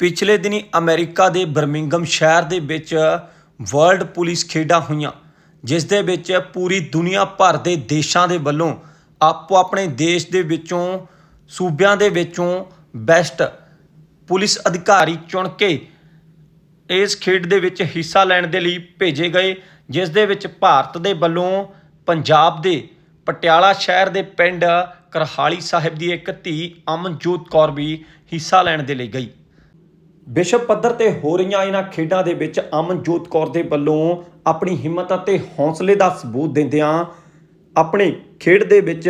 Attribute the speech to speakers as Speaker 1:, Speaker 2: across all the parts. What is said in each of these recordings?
Speaker 1: ਪਿਛਲੇ ਦਿਨੀ ਅਮਰੀਕਾ ਦੇ ਬਰਮਿੰਗਮ ਸ਼ਹਿਰ ਦੇ ਵਿੱਚ ਵਰਲਡ ਪੁਲਿਸ ਖੇਡਾਂ ਹੋਈਆਂ, ਜਿਸ ਦੇ ਵਿੱਚ ਪੂਰੀ ਦੁਨੀਆ ਭਰ ਦੇ ਦੇਸ਼ਾਂ ਦੇ ਵੱਲੋਂ ਆਪੋ ਆਪਣੇ ਦੇਸ਼ ਦੇ ਵਿੱਚੋਂ, ਸੂਬਿਆਂ ਦੇ ਵਿੱਚੋਂ ਬੈਸਟ ਪੁਲਿਸ ਅਧਿਕਾਰੀ ਚੁਣ ਕੇ ਇਸ ਖੇਡ ਦੇ ਵਿੱਚ ਹਿੱਸਾ ਲੈਣ ਦੇ ਲਈ ਭੇਜੇ ਗਏ, ਜਿਸ ਦੇ ਵਿੱਚ ਭਾਰਤ ਦੇ ਵੱਲੋਂ ਪੰਜਾਬ ਦੇ ਪਟਿਆਲਾ ਸ਼ਹਿਰ ਦੇ ਪਿੰਡ ਕਰਹਾਲੀ ਸਾਹਿਬ ਦੀ ਇੱਕ ਧੀ ਅਮਨਜੋਤ ਕੌਰ ਵੀ ਹਿੱਸਾ ਲੈਣ ਦੇ ਲਈ ਗਈ। ਵਿਸ਼ਵ ਪੱਧਰ ਤੇ ਹੋ ਰਹੀਆਂ ਇਹਨਾਂ ਖੇਡਾਂ ਦੇ ਵਿੱਚ ਅਮਨਜੋਤ ਕੌਰ ਦੇ ਵੱਲੋਂ ਆਪਣੀ ਹਿੰਮਤ ਅਤੇ ਹੌਸਲੇ ਦਾ ਸਬੂਤ ਦਿੰਦਿਆਂ ਆਪਣੇ ਖੇਡ ਦੇ ਵਿੱਚ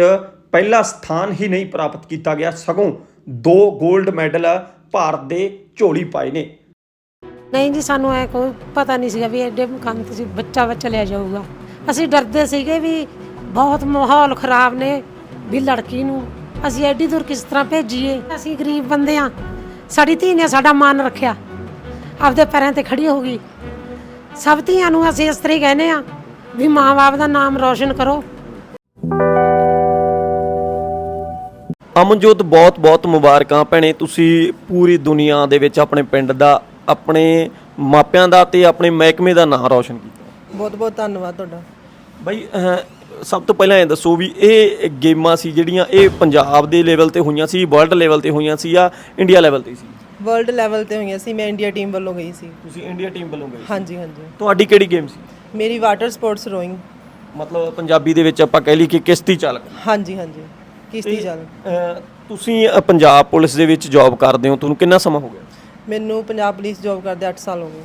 Speaker 1: ਪਹਿਲਾ ਸਥਾਨ ਹੀ ਨਹੀਂ ਪ੍ਰਾਪਤ ਕੀਤਾ ਗਿਆ। ਸਗੋਂ ਦੋ 골ਡ ਮੈਡਲ ਭਾਰਤ ਦੇ ਝੋਲੀ ਪਾਏ ਨੇ।
Speaker 2: ਨਹੀਂ ਜੀ, ਸਾਨੂੰ ਐ ਕੋਈ ਪਤਾ ਨਹੀਂ ਸੀਗਾ ਵੀ ਐਡੇ ਮੁਕਾਮ ਤੇ ਬੱਚਾ ਬੱਚਾ ਲਿਆ ਜਾਊਗਾ। ਅਸੀਂ ਡਰਦੇ ਸੀਗੇ ਵੀ ਬਹੁਤ ਮਾਹੌਲ ਖਰਾਬ ਨੇ ਵੀ ਲੜਕੀ ਨੂੰ ਅਸੀਂ ਐਡੀ ਦੂਰ ਕਿਸ ਤਰ੍ਹਾਂ ਭੇਜੀਏ। ਅਸੀਂ ਗਰੀਬ ਬੰਦੇ ਆ ਸਾਡੀ ਧੀ ਨੇ ਸਾਡਾ ਮਾਨ ਰੱਖਿਆ। ਆਪਦੇ ਪੈਰਾਂ ਤੇ ਖੜੀ ਹੋ ਗਈ। ਸਭ ਧੀਆਂ ਨੂੰ ਅਸੀਂ ਇਸ ਤਰ੍ਹਾਂ ਹੀ ਕਹਿੰਦੇ ਆ ਵੀ ਮਾਂ-ਬਾਪ ਦਾ ਨਾਮ ਰੌਸ਼ਨ ਕਰੋ।
Speaker 1: ਅਮਨਜੋਤ ਬਹੁਤ ਬਹੁਤ ਮੁਬਾਰਕਾਂ ਭੈਣੇ। ਤੁਸੀਂ ਪੂਰੀ ਦੁਨੀਆ ਦੇ ਵਿੱਚ ਆਪਣੇ ਪਿੰਡ ਦਾ ਆਪਣੇ ਮਾਪਿਆਂ ਦਾ ਤੇ ਆਪਣੇ ਮਹਿਕਮੇ ਦਾ ਨਾਮ ਰੌਸ਼ਨ ਕੀਤਾ।
Speaker 3: ਬਹੁਤ ਬਹੁਤ ਧੰਨਵਾਦ ਤੁਹਾਡਾ।
Speaker 1: ਬਈ ਅਹ, ਸਭ ਤੋਂ ਪਹਿਲਾਂ ਇਹ ਦੱਸੋ ਵੀ ਇਹ ਗੇਮਾਂ ਸੀ ਜਿਹੜੀਆਂ ਇਹ ਪੰਜਾਬ ਦੇ ਲੈਵਲ ਤੇ ਹੋਈਆਂ ਸੀ ਵਰਲਡ ਲੈਵਲ ਤੇ ਹੋਈਆਂ ਸੀ ਜਾਂ ਇੰਡੀਆ ਲੈਵਲ ਤੇ ਸੀ?
Speaker 3: ਵਰਲਡ ਲੈਵਲ ਤੇ ਹੋਈਆਂ ਸੀ ਮੈਂ ਇੰਡੀਆ ਟੀਮ ਵੱਲੋਂ ਗਈ ਸੀ।
Speaker 1: ਤੁਸੀਂ ਇੰਡੀਆ ਟੀਮ ਵੱਲੋਂ ਗਏ
Speaker 3: ਹਾਂਜੀ ਹਾਂਜੀ।
Speaker 1: ਤੁਹਾਡੀ ਕਿਹੜੀ ਗੇਮ ਸੀ?
Speaker 3: ਮੇਰੀ ਵਾਟਰ ਸਪੋਰਟਸ ਰੋਇੰਗ
Speaker 1: ਮਤਲਬ ਪੰਜਾਬੀ ਦੇ ਵਿੱਚ ਆਪਾਂ ਕਹਿ ਲਈ ਕਿ ਕਿਸ਼ਤੀ ਚਾਲਕ।
Speaker 3: ਹਾਂਜੀ ਹਾਂਜੀ। ਕਿਸ਼ਤੀ ਚੱਲ
Speaker 1: ਅਹ, ਤੁਸੀਂ ਪੰਜਾਬ ਪੁਲਿਸ ਦੇ ਵਿੱਚ ਜੌਬ ਕਰਦੇ ਹੋ ਤੁਹਾਨੂੰ ਕਿੰਨਾ ਸਮਾਂ ਹੋ ਗਿਆ?
Speaker 3: ਮੈਨੂੰ ਪੰਜਾਬ ਪੁਲਿਸ ਜੌਬ ਕਰਦੇ 8 ਸਾਲ ਹੋ ਗਏ।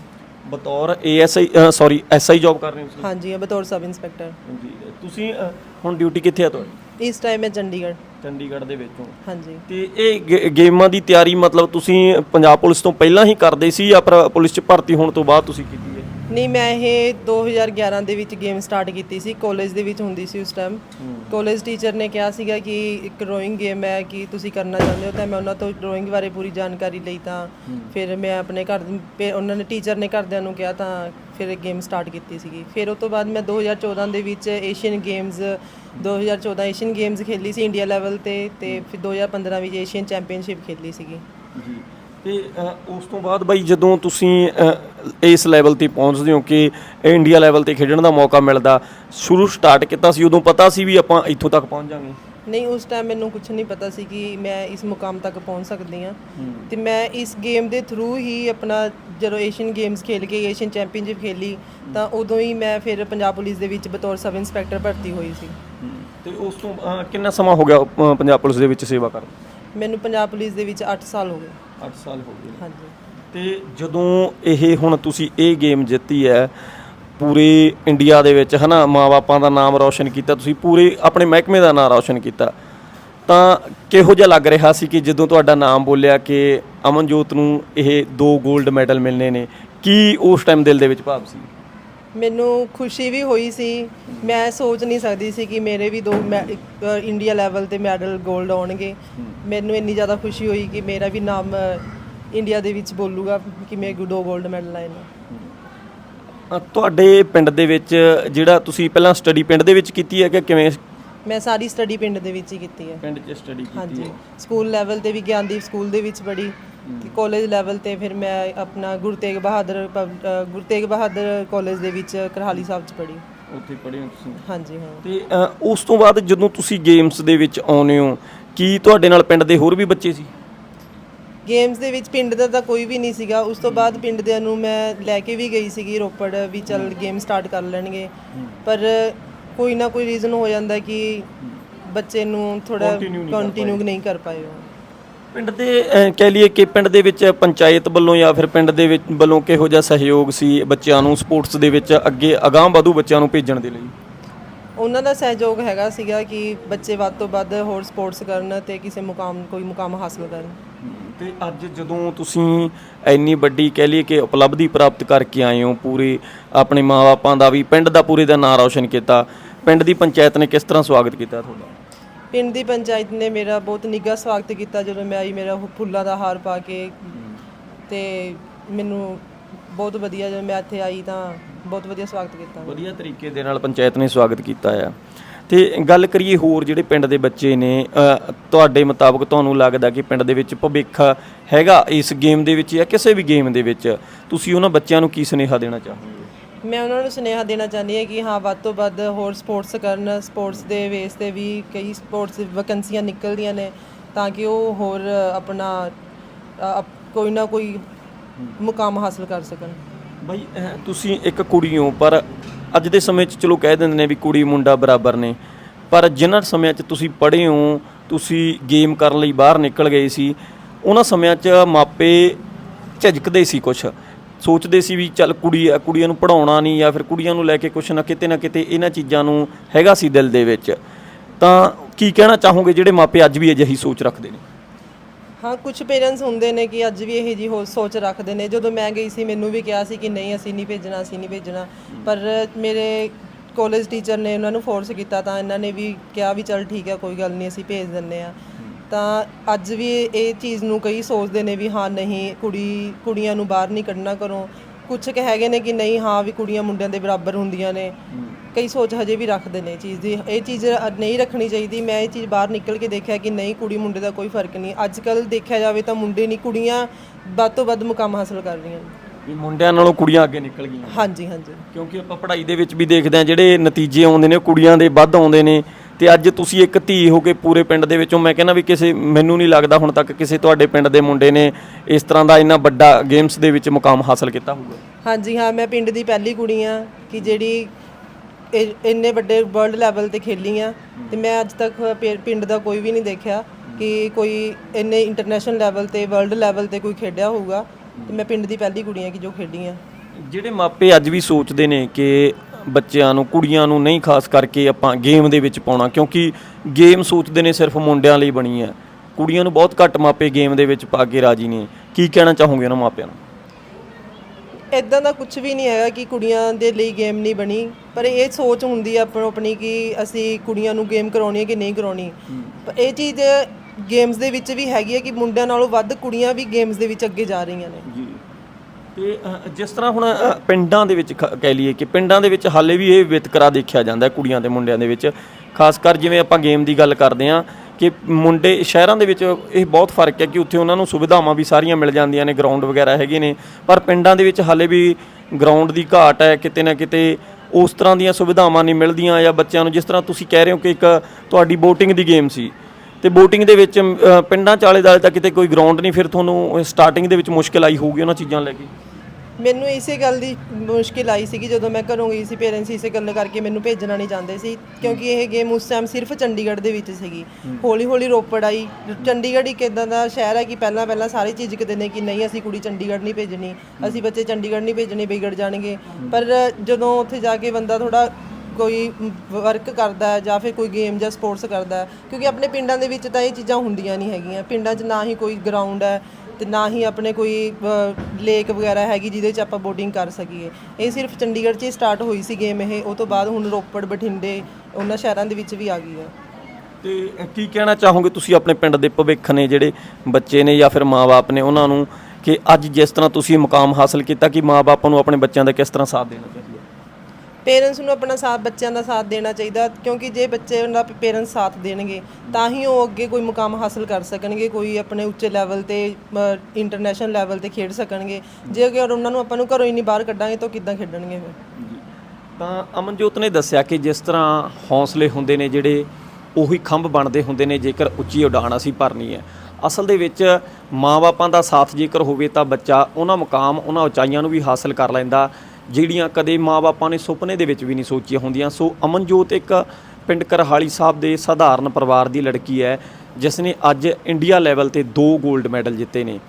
Speaker 1: ਬਤੌਰ ਏਐਸਆਈ ਸੌਰੀ ਐਸਆਈ ਜੌਬ ਕਰ ਰਹੇ ਹੋ ਤੁਸੀਂ?
Speaker 3: ਹਾਂਜੀ ਬਤੌਰ ਸਬ ਇੰਸਪੈਕਟਰ।
Speaker 1: ਜੀ ਤੁਸੀਂ ਹੁਣ ਡਿਊਟੀ ਕਿੱਥੇ ਆ ਤੁਹਾਡੀ?
Speaker 3: ਇਸ ਟਾਈਮ ਮੈਂ ਚੰਡੀਗੜ੍ਹ।
Speaker 1: ਚੰਡੀਗੜ੍ਹ ਦੇ ਵਿੱਚੋਂ
Speaker 3: ਹਾਂਜੀ।
Speaker 1: ਤੇ ਇਹ ਗੇ- ਗੇਮਾਂ ਦੀ ਤਿਆਰੀ ਮਤਲਬ ਤੁਸੀਂ ਪੰਜਾਬ ਪੁਲਿਸ ਤੋਂ ਪਹਿਲਾਂ ਹੀ ਕਰਦੇ ਸੀ ਜਾਂ ਪਰ ਪੁਲਿਸ 'ਚ ਭਰਤੀ ਹੋਣ ਤੋਂ ਬਾਅਦ ਤੁਸੀਂ ਕੀਤੀ?
Speaker 3: ਨਹੀਂ ਮੈਂ ਇਹ 2011 ਦੇ ਵਿੱਚ ਗੇਮ ਸਟਾਰਟ ਕੀਤੀ ਸੀ ਕਾਲਜ ਦੇ ਵਿੱਚ ਹੁੰਦੀ ਸੀ ਉਸ ਟਾਈਮ ਕਾਲਜ ਟੀਚਰ ਨੇ ਕਿਹਾ ਸੀਗਾ ਕਿ ਇੱਕ ਡਰਾਇੰਗ ਗੇਮ ਹੈ ਕਿ ਤੁਸੀਂ ਕਰਨਾ ਚਾਹੁੰਦੇ ਹੋ ਤਾਂ ਮੈਂ ਉਹਨਾਂ ਤੋਂ ਡਰਾਇੰਗ ਬਾਰੇ ਪੂਰੀ ਜਾਣਕਾਰੀ ਲਈ ਤਾਂ ਫਿਰ ਮੈਂ ਆਪਣੇ ਘਰ ਪੇ- ਉਹਨਾਂ ਨੇ ਟੀਚਰ ਨੇ ਘਰਦਿਆਂ ਨੂੰ ਕਿਹਾ ਤਾਂ ਫਿਰ ਗੇਮ ਸਟਾਰਟ ਕੀਤੀ ਸੀਗੀ। ਫਿਰ ਉਸ ਤੋਂ ਬਾਅਦ ਮੈਂ 2014 ਦੇ ਵਿੱਚ ਏਸ਼ੀਅਨ ਗੇਮਸ 2014 ਏਸ਼ੀਅਨ ਗੇਮਸ ਖੇਲੀ ਸੀ ਇੰਡੀਆ ਲੈਵਲ ਤੇ ਤੇ ਫਿਰ 2015 ਵਿੱਚ ਏਸ਼ੀਅਨ ਚੈਂਪੀਅਨਸ਼ਿਪ ਖੇਲੀ ਸੀਗੀ।
Speaker 1: ਜੀ। ਤੇ ਉਸ ਤੋਂ ਬਾਅਦ ਬਾਈ ਜਦੋਂ ਤੁਸੀਂ ਇਸ ਲੈਵਲ ਤੇ ਪਹੁੰਚਦੇ ਹੋ ਕਿ ਇੰਡੀਆ ਲੈਵਲ ਤੇ ਖੇਡਣ ਦਾ ਮੌਕਾ ਮਿਲਦਾ ਸ਼ੁਰੂ ਸਟਾਰਟ ਕੀਤਾ ਸੀ ਉਦੋਂ ਪਤਾ ਸੀ ਵੀ ਆਪਾਂ ਇੱਥੋਂ ਤੱਕ ਪਹੁੰਚ ਜਾਵਾਂਗੇ?
Speaker 3: ਨਹੀਂ ਉਸ ਟਾਈਮ ਮੈਨੂੰ ਕੁਝ ਨਹੀਂ ਪਤਾ ਸੀ ਕਿ ਮੈਂ ਇਸ ਮੁਕਾਮ ਤੱਕ ਪਹੁੰਚ ਸਕਦੀ ਹਾਂ। ਤੇ ਮੈਂ ਇਸ ਗੇਮ ਦੇ ਥਰੂ ਹੀ ਆਪਣਾ ਜਦੋਂ ਏਸ਼ੀਅਨ ਗੇਮਸ ਖੇਲ ਕੇ ਏਸ਼ੀਅਨ ਚੈਂਪੀਅਨਸ਼ਿਪ ਖੇਲੀ ਤਾਂ ਉਦੋਂ ਹੀ ਮੈਂ ਫਿਰ ਪੰਜਾਬ ਪੁਲਿਸ ਦੇ ਵਿੱਚ ਬਤੌਰ ਸਬ ਇੰਸਪੈਕਟਰ ਭਰਤੀ ਹੋਈ ਸੀ।
Speaker 1: ਤੇ ਉਸ ਤੋਂ ਕਿੰਨਾ ਸਮਾਂ ਹੋ ਗਿਆ ਪੰਜਾਬ ਪੁਲਿਸ ਦੇ ਵਿੱਚ ਸੇਵਾ ਕਰਨ?
Speaker 3: ਮੈਨੂੰ ਪੰਜਾਬ ਪੁਲਿਸ ਦੇ ਵਿੱਚ 8 ਸਾਲ ਹੋ ਗਏ।
Speaker 1: 8 ਸਾਲ ਹੋ ਗਏ।
Speaker 3: ਹਾਂਜੀ।
Speaker 1: ਤੇ ਜਦੋਂ ਇਹ ਹੁਣ ਤੁਸੀਂ ਇਹ ਗੇਮ ਜਿੱਤੀ ਹੈ ਪੂਰੇ ਇੰਡੀਆ ਦੇ ਵਿੱਚ ਹਨਾ ਮਾਪਿਆਂ ਦਾ ਨਾਮ ਰੌਸ਼ਨ ਕੀਤਾ ਤੁਸੀਂ ਪੂਰੇ ਆਪਣੇ ਮਹਿਕਮੇ ਦਾ ਨਾਮ ਰੌਸ਼ਨ ਕੀਤਾ ਤਾਂ ਕਿਹੋ ਜਿਹਾ ਲੱਗ ਰਿਹਾ ਸੀ ਕਿ ਜਦੋਂ ਤੁਹਾਡਾ ਨਾਮ ਬੋਲਿਆ ਕਿ ਅਮਨਜੋਤ ਨੂੰ ਇਹ ਦੋ 골ਡ ਮੈਡਲ ਮਿਲਨੇ ਨੇ ਕੀ ਉਸ ਟਾਈਮ ਦਿਲ ਦੇ ਵਿੱਚ ਭਾਵ ਸੀ?
Speaker 3: ਮੈਨੂੰ ਖੁਸ਼ੀ ਵੀ ਹੋਈ ਸੀ। ਮੈਂ ਸੋਚ ਨਹੀਂ ਸਕਦੀ ਸੀ ਕਿ ਮੇਰੇ ਵੀ ਦੋ ਮੈ- ਇੱਕ, ਅ, ਇੰਡੀਆ ਲੈਵਲ ਤੇ ਮੈਡਲ 골ਡ ਆਉਣਗੇ ਮੈਨੂੰ ਇੰਨੀ ਜ਼ਿਆਦਾ ਖੁਸ਼ੀ ਹੋਈ ਕਿ ਮੇਰਾ ਵੀ ਨਾਮ ਅ, ਇੰਡੀਆ ਦੇ ਵਿੱਚ ਬੋਲੂਗਾ ਕਿ ਮੈਂ ਦੋ 골ਡ ਮੈਡਲ ਆਏ ਨੇ।
Speaker 1: ਅ, ਤੁਹਾਡੇ ਪਿੰਡ ਦੇ ਵਿੱਚ ਜਿਹੜਾ ਤੁਸੀਂ ਪਹਿਲਾਂ ਸਟੱਡੀ ਪਿੰਡ ਦੇ ਵਿੱਚ ਕੀਤੀ ਹੈ ਕਿ ਕਿਵੇਂ?
Speaker 3: ਮੈਂ ਸਾਰੀ ਸਟੱਡੀ ਪਿੰਡ ਦੇ ਵਿੱਚ ਹੀ ਕੀਤੀ ਹੈ।
Speaker 1: ਪਿੰਡ 'ਚ ਸਟੱਡੀ
Speaker 3: ਹਾਂਜੀ। ਸਕੂਲ ਲੈਵਲ ਤੇ ਵੀ ਗਿਆਨਦੀਪ ਸਕੂਲ ਦੇ ਵਿੱਚ ਪੜ੍ਹੀ। ਤੇ ਕਾਲਜ ਲੈਵਲ ਤੇ ਫਿਰ ਮੈਂ ਆਪਣਾ ਗੁਰੂ ਤੇਗ ਬਹਾਦਰ ਪਬ- ਅ, ਗੁਰੂ ਤੇਗ ਬਹਾਦਰ ਕਾਲਜ ਦੇ ਵਿੱਚ ਕਰਹਾਲੀ ਸਾਹਿਬ ਚ ਪੜ੍ਹੀ।
Speaker 1: ਉੱਥੇ ਪੜ੍ਹੇ ਹੋ ਤੁਸੀਂ?
Speaker 3: ਹਾਂਜੀ ਹਾਂ।
Speaker 1: ਤੇ ਅ, ਉਸ ਤੋਂ ਬਾਅਦ ਜਦੋਂ ਤੁਸੀਂ ਗੇਮਸ ਦੇ ਵਿੱਚ ਆਉਨੇ ਹੋ ਕੀ ਤੁਹਾਡੇ ਨਾਲ ਪਿੰਡ ਦੇ ਹੋਰ ਵੀ ਬੱਚੇ ਸੀ?
Speaker 3: ਗੇਮਸ ਦੇ ਵਿੱਚ ਪਿੰਡ ਦਾ ਤਾਂ ਕੋਈ ਵੀ ਨਹੀਂ ਸੀਗਾ। ਉਸ ਤੋਂ ਬਾਅਦ ਪਿੰਡ ਦੇ ਨੂੰ ਮੈਂ ਲੈ ਕੇ ਵੀ ਗਈ ਸੀਗੀ ਰੋਪੜ ਵੀ ਚੱਲ ਗੇਮ ਸਟਾਰਟ ਕਰ ਲੈਣਗੇ। ਪਰ ਕੋਈ ਨਾ ਕੋਈ ਰੀਜ਼ਨ ਹੋ ਜਾਂਦਾ ਕਿ ਬੱਚੇ ਨੂੰ ਥੋੜਾ ਕੰਟੀਨਿਊ ਨਹੀਂ ਕਰ ਪਾਏ ਉਹ।
Speaker 1: ਪਿੰਡ ਦੇ ਅਹ, ਕਹਿ ਲਈਏ ਕਿ ਪਿੰਡ ਦੇ ਵਿੱਚ ਪੰਚਾਇਤ ਵੱਲੋਂ ਜਾਂ ਫਿਰ ਪਿੰਡ ਦੇ ਵਿੱਚ ਵੱਲੋਂ ਕਿਹੋ ਜਿਹਾ ਸਹਿਯੋਗ ਸੀ ਬੱਚਿਆਂ ਨੂੰ ਸਪੋਰਟਸ ਦੇ ਵਿੱਚ ਅੱਗੇ ਅਗਾਂਹ ਵਧੂ ਬੱਚਿਆਂ ਨੂੰ ਭੇਜਣ ਦੇ ਲਈ?
Speaker 3: ਉਹਨਾਂ ਦਾ ਸਹਿਯੋਗ ਹੈਗਾ ਸੀਗਾ ਕਿ ਬੱਚੇ ਵੱਧ ਤੋਂ ਵੱਧ ਹੋਰ ਸਪੋਰਟਸ ਕਰਨ ਤੇ ਕਿਸੇ ਮੁਕਾਮ ਕੋਈ ਮੁਕਾਮ ਹਾਸਲ ਕਰਨ।
Speaker 1: ਤੇ ਅੱਜ ਜਦੋਂ ਤੁਸੀਂ ਇੰਨੀ ਵੱਡੀ ਕਹਿ ਲਈਏ ਕਿ ਉਪਲਬਧੀ ਪ੍ਰਾਪਤ ਕਰਕੇ ਆਏ ਹੋ ਪੂਰੇ ਆਪਣੇ ਮਾਪਿਆਂ ਦਾ ਵੀ ਪਿੰਡ ਦਾ ਪੂਰੇ ਦਾ ਨਾਂ ਰੌਸ਼ਨ ਕੀਤਾ ਪਿੰਡ ਦੀ ਪੰਚਾਇਤ ਨੇ ਕਿਸ ਤਰ੍ਹਾਂ ਸਵਾਗਤ ਕੀਤਾ ਤੁਹਾਡਾ?
Speaker 3: ਪਿੰਡ ਦੀ ਪੰਚਾਇਤ ਨੇ ਮੇਰਾ ਬਹੁਤ ਨਿੱਘਾ ਸਵਾਗਤ ਕੀਤਾ ਜਦੋਂ ਮੈਂ ਆਈ ਮੇਰਾ ਉਹ ਫੁੱਲਾਂ ਦਾ ਹਾਰ ਪਾ ਕੇ। ਤੇ ਮੈਨੂੰ ਬਹੁਤ ਵਧੀਆ ਜਦੋਂ ਮੈਂ ਇੱਥੇ ਆਈ ਤਾਂ ਬਹੁਤ ਵਧੀਆ ਸਵਾਗਤ ਕੀਤਾ।
Speaker 1: ਵਧੀਆ ਤਰੀਕੇ ਦੇ ਨਾਲ ਪੰਚਾਇਤ ਨੇ ਸਵਾਗਤ ਕੀਤਾ ਆ। ਤੇ ਗੱਲ ਕਰੀਏ ਹੋਰ ਜਿਹੜੇ ਪਿੰਡ ਦੇ ਬੱਚੇ ਨੇ ਤੁਹਾਡੇ ਮੁਤਾਬਕ ਤੁਹਾਨੂੰ ਲੱਗਦਾ ਕਿ ਪਿੰਡ ਦੇ ਵਿੱਚ ਭਵਿੱਖ ਹੈਗਾ ਇਸ ਗੇਮ ਦੇ ਵਿੱਚ ਜਾਂ ਕਿਸੇ ਵੀ ਗੇਮ ਦੇ ਵਿੱਚ? ਤੁਸੀਂ ਉਹਨਾਂ ਬੱਚਿਆਂ ਨੂੰ ਕੀ ਸੁਨੇਹਾ ਦੇਣਾ ਚਾਹੋਗੇ?
Speaker 3: ਮੈਂ ਉਹਨਾਂ ਨੂੰ ਸੁਨੇਹਾ ਦੇਣਾ ਚਾਹੁੰਦੀ ਹਾਂ ਕਿ ਹਾਂ ਵੱਧ ਤੋਂ ਵੱਧ ਹੋਰ ਸਪੋਰਟਸ ਕਰਨ ਸਪੋਰਟਸ ਦੇ ਵੇਸ ਤੇ ਵੀ ਕਈ ਸਪੋਰਟਸ ਵੈਕੈਂਸੀਆਂ ਨਿਕਲਦੀਆਂ ਨੇ ਤਾਂ ਕਿ ਉਹ ਹੋਰ ਆਪਣਾ ਅ, ਅਪ- ਕੋਈ ਨਾ ਕੋਈ ਮੁਕਾਮ ਹਾਸਲ ਕਰ ਸਕਣ।
Speaker 1: ਬਾਈ ਅਹ, ਤੁਸੀਂ ਇੱਕ ਕੁੜੀ ਹੋ ਪਰ ਅੱਜ ਦੇ ਸਮੇਂ 'ਚ ਚਲੋ ਕਹਿ ਦਿੰਦੇ ਨੇ ਵੀ ਕੁੜੀ ਮੁੰਡਾ ਬਰਾਬਰ ਨੇ ਪਰ ਜਿਨ੍ਹਾਂ ਸਮਿਆਂ 'ਚ ਤੁਸੀਂ ਪੜ੍ਹੇ ਹੋ ਤੁਸੀਂ ਗੇਮ ਕਰਨ ਲਈ ਬਾਹਰ ਨਿਕਲ ਗਏ ਸੀ ਉਹਨਾਂ ਸਮਿਆਂ 'ਚ ਮਾਪੇ ਝਿਜਕਦੇ ਸੀ ਕੁਛ। ਸੋਚਦੇ ਸੀ ਵੀ ਚੱਲ ਕੁੜੀ ਆ, ਕੁੜੀਆਂ ਨੂੰ ਪੜਾਉਣਾ ਨਹੀਂ ਜਾਂ ਫਿਰ ਕੁੜੀਆਂ ਨੂੰ ਲੈ ਕੇ ਕੁਛ ਨਾ ਕਿਤੇ ਨਾ ਕਿਤੇ ਇਹਨਾਂ ਚੀਜ਼ਾਂ ਨੂੰ ਹੈਗਾ ਸੀ ਦਿਲ ਦੇ ਵਿੱਚ। ਤਾਂ ਕੀ ਕਹਿਣਾ ਚਾਹੋਗੇ ਜਿਹੜੇ ਮਾਪੇ ਅੱਜ ਵੀ ਅਜਿਹੀ ਸੋਚ ਰੱਖਦੇ ਨੇ?
Speaker 3: ਹਾਂ ਕੁਝ ਪੇਰੈਂਟਸ ਹੁੰਦੇ ਨੇ ਕਿ ਅੱਜ ਵੀ ਇਹ ਜੀ ਹੋ ਸੋਚ ਰੱਖਦੇ ਨੇ। ਜਦੋਂ ਮੈਂ ਗਈ ਸੀ, ਮੈਨੂੰ ਵੀ ਕਿਹਾ ਸੀ ਕਿ ਨਹੀਂ, ਅਸੀਂ ਨਹੀਂ ਭੇਜਣਾ, ਅਸੀਂ ਨਹੀਂ ਭੇਜਣਾ। ਪਰ ਮੇਰੇ ਕਾਲਜ ਟੀਚਰ ਨੇ ਉਹਨਾਂ ਨੂੰ ਫੋਰਸ ਕੀਤਾ ਤਾਂ ਇਹਨਾਂ ਨੇ ਵੀ ਕਿਹਾ ਵੀ ਚਲ ਠੀਕ ਹੈ, ਕੋਈ ਗੱਲ ਨਹੀਂ, ਅਸੀਂ ਭੇਜ ਦਿੰਨੇ ਆ ਤਾਂ ਅੱਜ ਵੀ ਇਹ ਚੀਜ਼ ਨੂੰ ਕਈ ਸੋਚਦੇ ਨੇ ਵੀ ਹਾਂ ਨਹੀਂ ਕੁੜੀ ਕੁੜੀਆਂ ਨੂੰ ਬਾਹਰ ਨਹੀਂ ਕੱਢਣਾ ਕਰੋ ਕੁਝ ਕੁ ਹੈਗੇ ਨੇ ਕਿ ਨਹੀਂ ਹਾਂ ਵੀ ਕੁੜੀਆਂ ਮੁੰਡਿਆਂ ਦੇ ਬਰਾਬਰ ਹੁੰਦੀਆਂ ਨੇ। ਕਈ ਸੋਚ ਹਜੇ ਵੀ ਰੱਖਦੇ ਨੇ ਇਹ ਚੀਜ਼ ਦੀ। ਇਹ ਚੀਜ਼ ਨਹੀਂ ਰੱਖਣੀ ਚਾਹੀਦੀ। ਮੈਂ ਇਹ ਚੀਜ਼ ਬਾਹਰ ਨਿਕਲ ਕੇ ਦੇਖਿਆ ਕਿ ਨਹੀਂ ਕੁੜੀ ਮੁੰਡੇ ਦਾ ਕੋਈ ਫ਼ਰਕ ਨਹੀਂ। ਅੱਜ ਕੱਲ ਦੇਖਿਆ ਜਾਵੇ ਤਾਂ ਮੁੰਡੇ ਨਹੀਂ ਕੁੜੀਆਂ ਵੱਧ ਤੋਂ ਵੱਧ ਮੁਕਾਮ ਹਾਸਲ ਕਰ ਰਹੀਆਂ ਨੇ।
Speaker 1: ਵੀ ਮੁੰਡਿਆਂ ਨਾਲੋਂ ਕੁੜੀਆਂ ਅੱਗੇ ਨਿਕਲ ਗਈਆਂ
Speaker 3: ਹਾਂਜੀ ਹਾਂਜੀ।
Speaker 1: ਕਿਉਂਕਿ ਆਪਾਂ ਪੜ੍ਹਾਈ ਦੇ ਵਿੱਚ ਵੀ ਦੇਖਦੇ ਹਾਂ ਜਿਹੜੇ ਨਤੀਜੇ ਆਉਂਦੇ ਨੇ ਕੁੜੀਆਂ ਦੇ ਵੱਧ ਆਉਂਦੇ ਨੇ। ਤੇ ਅੱਜ ਤੁਸੀਂ ਇੱਕ ਧੀ ਹੋ ਕੇ ਪੂਰੇ ਪਿੰਡ ਦੇ ਵਿੱਚੋਂ ਮੈਂ ਕਹਿੰਦਾ ਵੀ ਕਿਸੇ ਮੈਨੂੰ ਨਹੀਂ ਲੱਗਦਾ ਹੁਣ ਤੱਕ ਕਿਸੇ ਤੁਹਾਡੇ ਪਿੰਡ ਦੇ ਮੁੰਡੇ ਨੇ ਇਸ ਤਰ੍ਹਾਂ ਦਾ ਇੰਨਾ ਵੱਡਾ ਗੇਮਸ ਦੇ ਵਿੱਚ ਮੁਕਾਮ ਹਾਸਲ ਕੀਤਾ ਹੋਊਗਾ।
Speaker 3: ਹਾਂਜੀ ਹਾਂ ਮੈਂ ਪਿੰਡ ਦੀ ਪਹਿਲੀ ਕੁੜੀ ਆ ਕਿ ਜਿਹੜੀ ਇਹ- ਇੰਨੇ ਵੱਡੇ ਵਰਲਡ ਲੈਵਲ ਤੇ ਖੇਲੀ ਆ ਤੇ ਮੈਂ ਅੱਜ ਤੱਕ ਪੇ- ਪਿੰਡ ਦਾ ਕੋਈ ਵੀ ਨਹੀਂ ਦੇਖਿਆ ਕਿ ਕੋਈ ਇੰਨੇ ਇੰਟਰਨੈਸ਼ਨਲ ਲੈਵਲ ਤੇ ਵਰਲਡ ਲੈਵਲ ਤੇ ਕੋਈ ਖੇਡਿਆ ਹੋਊਗਾ। ਤੇ ਮੈਂ ਪਿੰਡ ਦੀ ਪਹਿਲੀ ਕੁੜੀ ਆ ਕਿ ਜੋ ਖੇਡੀ ਆ।
Speaker 1: ਜਿਹੜੇ ਮਾਪੇ ਅੱਜ ਵੀ ਸੋਚਦੇ ਨੇ ਕਿ ਬੱਚਿਆਂ ਨੂੰ ਕੁੜੀਆਂ ਨੂੰ ਨਹੀਂ ਖਾਸ ਕਰਕੇ ਆਪਾਂ ਗੇਮ ਦੇ ਵਿੱਚ ਪਾਉਣਾ ਕਿਉਂਕਿ ਗੇਮ ਸੋਚਦੇ ਨੇ ਸਿਰਫ ਮੁੰਡਿਆਂ ਲਈ ਬਣੀ ਹੈ। ਕੁੜੀਆਂ ਨੂੰ ਬਹੁਤ ਘੱਟ ਮਾਪੇ ਗੇਮ ਦੇ ਵਿੱਚ ਪਾ ਕੇ ਰਾਜੀ ਨੇ। ਕੀ ਕਹਿਣਾ ਚਾਹੋਗੇ ਉਹਨਾਂ ਮਾਪਿਆਂ ਨੂੰ?
Speaker 3: ਇਦਾਂ ਦਾ ਕੁਝ ਵੀ ਨਹੀਂ ਹੈਗਾ ਕਿ ਕੁੜੀਆਂ ਦੇ ਲਈ ਗੇਮ ਨਹੀਂ ਬਣੀ। ਪਰ ਇਹ ਸੋਚ ਹੁੰਦੀ ਆ ਆਪਣੋ ਆਪਣੀ ਕਿ ਅਸੀਂ ਕੁੜੀਆਂ ਨੂੰ ਗੇਮ ਕਰਾਉਣੀ ਹੈ ਕਿ ਨਹੀਂ ਕਰਾਉਣੀ। ਪਰ ਇਹ ਚੀਜ਼ ਗੇਮਸ ਦੇ ਵਿੱਚ ਵੀ ਹੈਗੀ ਹੈ ਕਿ ਮੁੰਡਿਆਂ ਨਾਲੋਂ ਵੱਧ ਕੁੜੀਆਂ ਵੀ ਗੇਮਸ ਦੇ ਵਿੱਚ ਅੱਗੇ ਜਾ ਰਹੀਆਂ ਨੇ।
Speaker 1: ਜੀ। ਤੇ ਅ, ਜਿਸ ਤਰ੍ਹਾਂ ਹੁਣ ਅ, ਪਿੰਡਾਂ ਦੇ ਵਿੱਚ ਖ- ਕਹਿ ਲਈਏ ਕਿ ਪਿੰਡਾਂ ਦੇ ਵਿੱਚ ਹਾਲੇ ਵੀ ਇਹ ਵਿਤਕਰਾ ਦੇਖਿਆ ਜਾਂਦਾ ਹੈ ਕੁੜੀਆਂ ਤੇ ਮੁੰਡਿਆਂ ਦੇ ਵਿੱਚ। ਖਾਸ ਕਰ ਜਿਵੇਂ ਆਪਾਂ ਗੇਮ ਦੀ ਗੱਲ ਕਰਦੇ ਹਾਂ ਕਿ ਮੁੰਡੇ ਸ਼ਹਿਰਾਂ ਦੇ ਵਿੱਚ ਇਹ ਬਹੁਤ ਫ਼ਰਕ ਹੈ ਕਿ ਉੱਥੇ ਉਹਨਾਂ ਨੂੰ ਸੁਵਿਧਾਵਾਂ ਵੀ ਸਾਰੀਆਂ ਮਿਲ ਜਾਂਦੀਆਂ ਨੇ ਗਰਾਊਂਡ ਵਗੈਰਾ ਹੈਗੇ ਨੇ। ਪਰ ਪਿੰਡਾਂ ਦੇ ਵਿੱਚ ਹਾਲੇ ਵੀ ਗਰਾਊਂਡ ਦੀ ਘਾਟ ਹੈ ਕਿਤੇ ਨਾ ਕਿਤੇ ਉਸ ਤਰ੍ਹਾਂ ਦੀਆਂ ਸੁਵਿਧਾਵਾਂ ਨਹੀਂ ਮਿਲਦੀਆਂ ਜਾਂ ਬੱਚਿਆਂ ਨੂੰ ਜਿਸ ਤਰ੍ਹਾਂ ਤੁਸੀਂ ਕਹਿ ਰਹੇ ਹੋ ਕਿ ਇੱਕ ਤੁਹਾਡੀ VOTING ਦੀ ਗੇਮ ਸੀ। ਤੇ VOTING ਦੇ ਵਿੱਚ ਅ, ਪਿੰਡਾਂ ਚਾਲੇ ਦਾਲੇ ਤਾਂ ਕਿਤੇ ਕੋਈ ਗਰਾਊਂਡ ਨਹੀਂ ਫਿਰ ਤੁਹਾਨੂੰ ਸਟਾਰਟਿੰਗ ਦੇ ਵਿੱਚ ਮੁਸ਼ਕਲ ਆਈ ਹੋਊਗੀ ਉਹਨਾਂ ਚੀਜ਼ਾਂ ਲੈ ਕੇ?
Speaker 3: ਮੈਨੂੰ ਇਸੇ ਗੱਲ ਦੀ ਮੁਸ਼ਕਿਲ ਆਈ ਸੀਗੀ ਜਦੋਂ ਮੈਂ ਘਰੋਂ ਗਈ ਸੀ ਪੇਰੈਂਟਸ ਇਸੇ ਗੱਲ ਕਰਕੇ ਮੈਨੂੰ ਭੇਜਣਾ ਨਹੀਂ ਚਾਹੁੰਦੇ ਸੀ ਕਿਉਂਕਿ ਇਹ ਗੇਮ ਉਸ ਟਾਈਮ ਸਿਰਫ ਚੰਡੀਗੜ੍ਹ ਦੇ ਵਿੱਚ ਸੀਗੀ। ਹੌਲੀ ਹੌਲੀ ਰੋਪੜ ਆਈ। ਚੰਡੀਗੜ੍ਹ ਇੱਕ ਇਦਾਂ ਦਾ ਸ਼ਹਿਰ ਹੈ ਕਿ ਪਹਿਲਾਂ ਪਹਿਲਾਂ ਸਾਰੇ ਝਿਜਕਦੇ ਨੇ ਕਿ ਨਹੀਂ ਅਸੀਂ ਕੁੜੀ ਚੰਡੀਗੜ੍ਹ ਨਹੀਂ ਭੇਜਣੀ ਅਸੀਂ ਬੱਚੇ ਚੰਡੀਗੜ੍ਹ ਨਹੀਂ ਭੇਜਣੇ ਵਿਗੜ ਜਾਣਗੇ। ਪਰ ਜਦੋਂ ਉੱਥੇ ਜਾ ਕੇ ਬੰਦਾ ਥੋੜਾ ਕੋਈ ਵਰਕ ਕਰਦਾ ਹੈ ਜਾਂ ਫਿਰ ਕੋਈ ਗੇਮ ਜਾਂ ਸਪੋਰਟਸ ਕਰਦਾ ਹੈ, ਕਿਉਂਕਿ ਆਪਣੇ ਪਿੰਡਾਂ ਦੇ ਵਿੱਚ ਤਾਂ ਇਹ ਚੀਜ਼ਾਂ ਹੁੰਦੀਆਂ ਨਹੀਂ ਹੈਗੀਆਂ। ਪਿੰਡਾਂ 'ਚ ਨਾ ਹੀ ਕੋਈ ਗਰਾਊਂਡ ਹੈ ਤੇ ਨਾ ਹੀ ਆਪਣੇ ਕੋਈ ਲੇਕ ਵਗੈਰਾ ਹੈਗੀ ਜਿਹਦੇ 'ਚ ਆਪਾਂ ਬੋਟਿੰਗ ਕਰ ਸਕੀਏ। ਇਹ ਸਿਰਫ ਚੰਡੀਗੜ੍ਹ 'ਚ ਹੀ ਸਟਾਰਟ ਹੋਈ ਸੀ ਗੇਮ ਇਹ, ਉਹ ਤੋਂ ਬਾਅਦ ਹੁਣ ਰੋਪੜ, ਬਠਿੰਡੇ ਉਹਨਾਂ ਸ਼ਹਿਰਾਂ ਦੇ ਵਿੱਚ ਵੀ ਆ ਗਈ ਹੈ।
Speaker 1: ਤੇ ਕੀ ਕਹਿਣਾ ਚਾਹੋਗੇ ਤੁਸੀਂ ਆਪਣੇ ਪਿੰਡ ਦੇ ਭਵਿੱਖ ਨੇ, ਜਿਹੜੇ ਬੱਚੇ ਨੇ ਜਾਂ ਫਿਰ ਮਾਪੇ ਨੇ ਉਹਨਾਂ ਨੂੰ ਕਿ ਅੱਜ ਜਿਸ ਤਰ੍ਹਾਂ ਤੁਸੀਂ ਮੁਕਾਮ ਹਾਸਲ ਕੀਤਾ, ਕਿ ਮਾਪੇ ਨੂੰ ਆਪਣੇ ਬੱਚਿਆਂ ਦਾ ਕਿਸ ਤਰ੍ਹਾਂ ਸਾਥ ਦੇਣਾ ਚਾਹੀਦਾ?
Speaker 3: ਪੇਰੈਂਟਸ ਨੂੰ ਆਪਣਾ ਸਾਥ, ਬੱਚਿਆਂ ਦਾ ਸਾਥ ਦੇਣਾ ਚਾਹੀਦਾ, ਕਿਉਂਕਿ ਜੇ ਬੱਚੇ ਉਹਨਾਂ ਦਾ ਪੇਰੈਂਟਸ ਸਾਥ ਦੇਣਗੇ, ਤਾਂ ਹੀ ਉਹ ਅੱਗੇ ਕੋਈ ਮੁਕਾਮ ਹਾਸਲ ਕਰ ਸਕਣਗੇ, ਕੋਈ ਆਪਣੇ ਉੱਚੇ ਲੈਵਲ ਤੇ ਇੰਟਰਨੈਸ਼ਨਲ ਲੈਵਲ ਤੇ ਖੇਡ ਸਕਣਗੇ। ਜੇ ਅਗਰ ਉਹਨਾਂ ਨੂੰ ਆਪਾਂ ਨੂੰ ਘਰੋਂ ਹੀ ਨਹੀਂ ਬਾਹਰ ਕੱਢਾਂਗੇ, ਤਾਂ ਉਹ ਕਿੱਦਾਂ ਖੇਡਣਗੇ ਫਿਰ?
Speaker 1: ਤਾਂ ਅਮਨਜੋਤ ਨੇ ਦੱਸਿਆ ਕਿ ਜਿਸ ਤਰ੍ਹਾਂ ਹੌਸਲੇ ਹੁੰਦੇ ਨੇ, ਜਿਹੜੇ ਉਹੀ ਖੰਭ ਬਣਦੇ ਹੁੰਦੇ ਨੇ, ਜੇਕਰ ਉੱਚੀ ਉਡਾਣ ਅਸੀਂ ਭਰਨੀ ਹੈ। ਅਸਲ ਦੇ ਵਿੱਚ ਮਾਪਿਆਂ ਦਾ ਸਾਥ ਜੇਕਰ ਹੋਵੇ, ਤਾਂ ਬੱਚਾ ਉਹਨਾਂ ਮੁਕਾਮ, ਉਹਨਾਂ ਉਚਾਈਆਂ ਨੂੰ ਵੀ ਹਾਸਲ ਕਰ ਲੈਂਦਾ। ਜਿਹੜੀਆਂ ਕਦੇ ਮਾਪਿਆਂ ਨੇ ਸੁਪਨੇ ਦੇ ਵਿੱਚ ਵੀ ਨਹੀਂ ਸੋਚੀਆਂ ਹੁੰਦੀਆਂ। ਸੋ ਅਮਨਜੋਤ ਇੱਕ ਪਿੰਡ ਕਰਹਾਲੀ ਸਾਹਿਬ ਦੇ ਸਧਾਰਨ ਪਰਿਵਾਰ ਦੀ ਲੜਕੀ ਹੈ ਜਿਸ ਨੇ ਅੱਜ ਇੰਡੀਆ ਲੈਵਲ ਤੇ ਦੋ 골ਡ ਮੈਡਲ ਜਿੱਤੇ ਨੇ।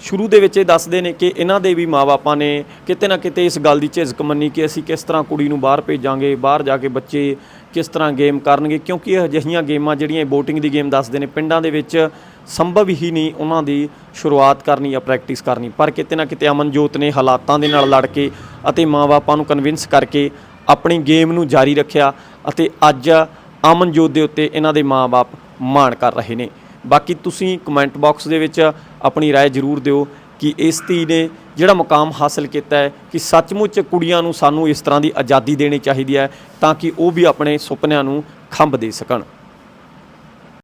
Speaker 1: ਸ਼ੁਰੂ ਦੇ ਵਿੱਚ ਇਹ ਦੱਸਦੇ ਨੇ ਕਿ ਇਹਨਾਂ ਦੇ ਵੀ ਮਾਪਿਆਂ ਨੇ ਕਿਤੇ ਨਾ ਕਿਤੇ ਇਸ ਗੱਲ ਦੀ ਝਿਜਕ ਮੰਨੀ ਕਿ ਅਸੀਂ ਕਿਸ ਤਰ੍ਹਾਂ ਕੁੜੀ ਨੂੰ ਬਾਹਰ ਭੇਜਾਂਗੇ, ਬਾਹਰ ਜਾ ਕੇ ਬੱਚੇ ਕਿਸ ਤਰ੍ਹਾਂ ਗੇਮ ਕਰਨਗੇ, ਕਿਉਂਕਿ ਇਹ ਅਜਿਹੀਆਂ ਗੇਮਾਂ ਜਿਹੜੀਆਂ VOTING ਦੀ ਗੇਮ ਦੱਸਦੇ ਨੇ, ਪਿੰਡਾਂ ਦੇ ਵਿੱਚ ਸੰਭਵ ਹੀ ਨਹੀਂ ਉਹਨਾਂ ਦੀ ਸ਼ੁਰੂਆਤ ਕਰਨੀ ਜਾਂ ਪ੍ਰੈਕਟਿਸ ਕਰਨੀ। ਪਰ ਕਿਤੇ ਨਾ ਕਿਤੇ ਅਮਨਜੋਤ ਨੇ ਹਾਲਾਤਾਂ ਦੇ ਨਾਲ ਲੜ ਕੇ ਅਤੇ ਮਾਪਿਆਂ ਨੂੰ ਕਨਵਿੰਸ ਕਰਕੇ ਆਪਣੀ ਗੇਮ ਨੂੰ ਜਾਰੀ ਰੱਖਿਆ ਅਤੇ ਅੱਜ ਅਮਨਜੋਤ ਦੇ ਉੱਤੇ ਇਹਨਾਂ ਦੇ ਮਾਪੇ ਮਾਣ ਕਰ ਰਹੇ ਨੇ। ਬਾਕੀ ਤੁਸੀਂ ਕਮੈਂਟ ਬਾਕਸ ਦੇ ਵਿੱਚ ਆਪਣੀ رائے ਜ਼ਰੂਰ ਦਿਓ ਕਿ ਇਸ ਧੀ ਨੇ ਜਿਹੜਾ ਮੁਕਾਮ ਹਾਸਲ ਕੀਤਾ ਹੈ ਕਿ ਸੱਚਮੁੱਚ ਕੁੜੀਆਂ ਨੂੰ ਸਾਨੂੰ ਇਸ ਤਰ੍ਹਾਂ ਦੀ ਆਜ਼ਾਦੀ ਦੇਣੀ ਚਾਹੀਦੀ ਹੈ ਤਾਂ ਕਿ ਉਹ ਵੀ ਆਪਣੇ ਸੁਪਨਿਆਂ ਨੂੰ ਖੰਭ ਦੇ ਸਕਣ